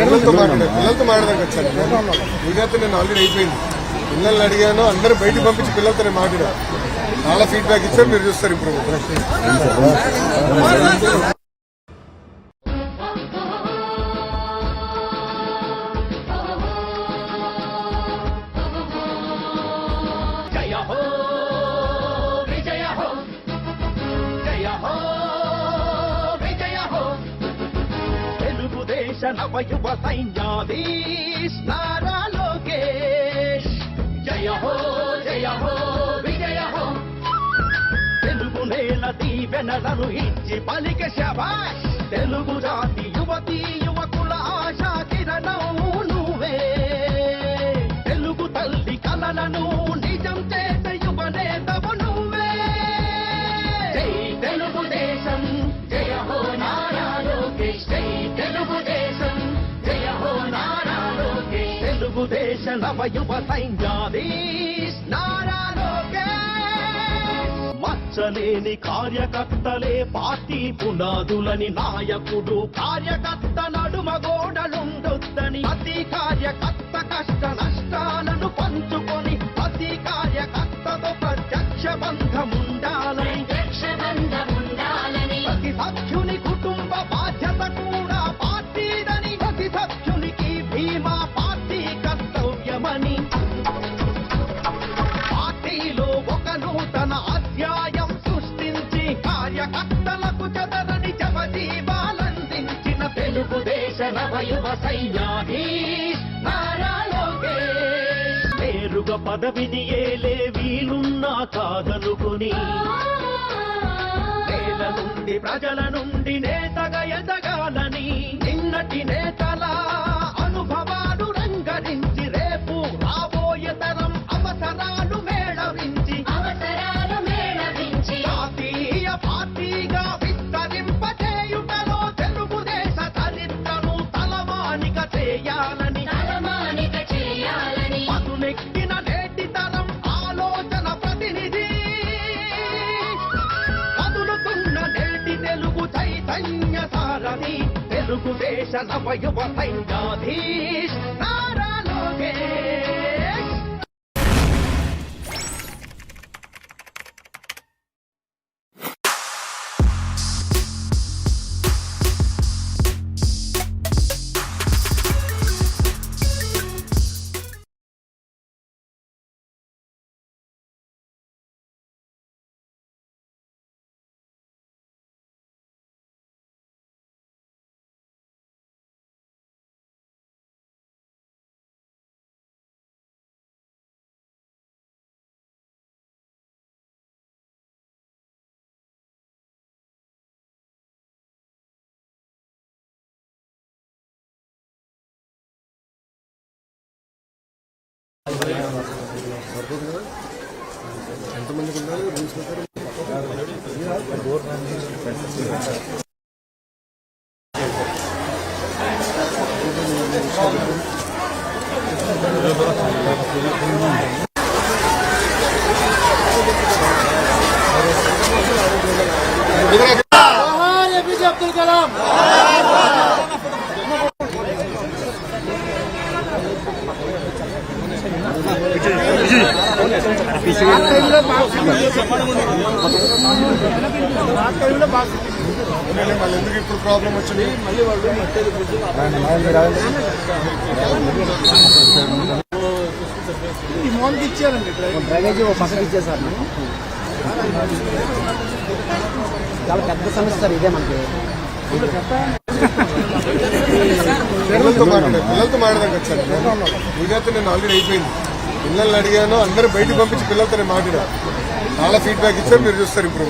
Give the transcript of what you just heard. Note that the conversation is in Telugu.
పిల్లలతో మాట్లాడాను పిల్లలతో మాట్లాడడానికి వచ్చాను. మీడియాతో నేను ఆల్రెడీ అయిపోయింది. పిల్లల్ని అడిగాను అందరూ బయటకు పంపించి పిల్లలతో నేను మాట్లాడాను. చాలా ఫీడ్బ్యాక్ ఇచ్చారు మీరు చూస్తారు ఇప్పుడు. తెలుగుదేశ నవయువ సైన్యాధీశ్ నారా లోకేష్ జయ హో జయ హో విజయ హో తెలుగు నేల దీవెనలను ఇచ్చి పలిక శబాష్ తెలుగు జాతి యువతి యువకుల ఆశా కిరణం నువ్వే. తెలుగు తల్లి కలలను లోకేష్ తెలుగుదేశ నవ యువ సైన్యాధీశ్ నారా మచ్చలేని కార్యకర్తలే పార్టీ పునాదులని నాయకుడు. కార్యకర్త నడుమ గోడలుండొద్దని ప్రతి కార్యకర్త కష్ట కార్యకర్తలకు చదరని జవజీవాలందించిన తెలుగుదేశ నవయువ లోకేష్. నేరుగా పదవిని ఏలే వీలున్నా కాదనుకుని ప్రజల నుండి నేతగా తెలుగుదేశ నవయువ సైన్యాధీష్ నారా లోకేష్. ఎంతమందికి ఉన్నారు రూల్స్ ప్రకారం అవునండి, మళ్ళీ ఎందుకు ఇప్పుడు ప్రాబ్లం వచ్చింది మళ్ళీ డ్రైనేజీ ఒక పక్కకి ఇచ్చేసారు చాలా పెద్ద సమస్య సార్ ఇదే మనకి. పిల్లలతో మాట్లాడాను పిల్లలతో మాట్లాడడానికి వచ్చాను. మీకైతే నేను ఆల్రెడీ అయిపోయింది. పిల్లల్ని అడిగాను అందరూ బయటకు పంపించి పిల్లలతో నేను మాట్లాడాను. చాలా ఫీడ్బ్యాక్ ఇచ్చారు మీరు చూస్తారు ఇప్పుడు.